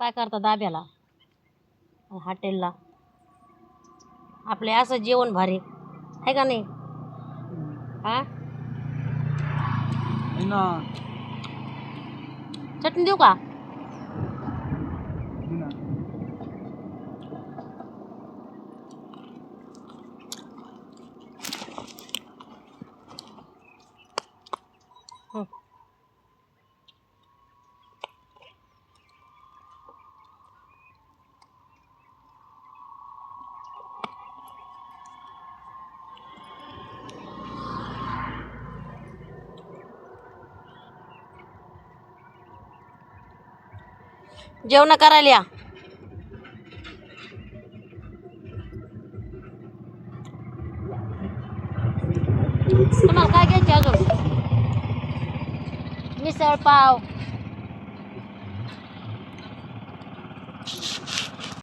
काय करता दाब्याला? हॉटेलला. आपले असं जेवण भारी. आहे का नाही? हा? चटणी देऊ का? हं. जेवण करायला या. तुम्हाला काय घ्यायचे अजून? मिसळ पाव.